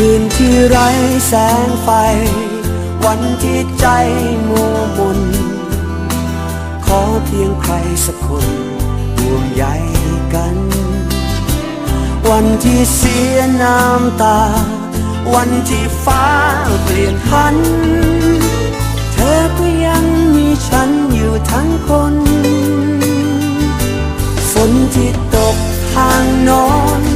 คืนที่ไร้แสงไฟ วันที่ใจมัวมน ขอเพียงใครสักคนห่วงใยกัน วันที่เสียน้ำตา วันที่ฟ้าเปลี่ยนพัน เธอก็ยังมีฉันอยู่ทั้งคนฝนที่ตกทางโนอน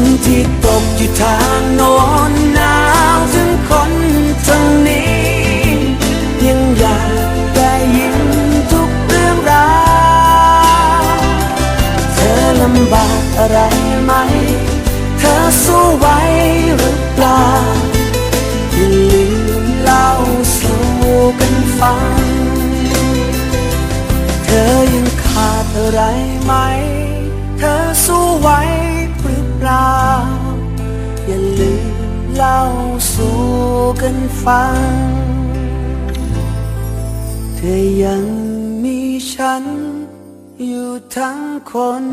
นที่ตกอยู่ทางโน้นหนาวถึงคนทางนี้ ยังอยากได้ยินทุกเรื่องราวเธอลำบากอะไรไหม เธอสู้ไหวหรือเปล่าอย่าลืมเล่าสู่กันฟัง เธอยังขาดอะไรไหม เธอสู้ไหว ปล่า อย่าลืมเล่าสู่กันฟัง เธอยังมีฉันอยู่ทั้งคน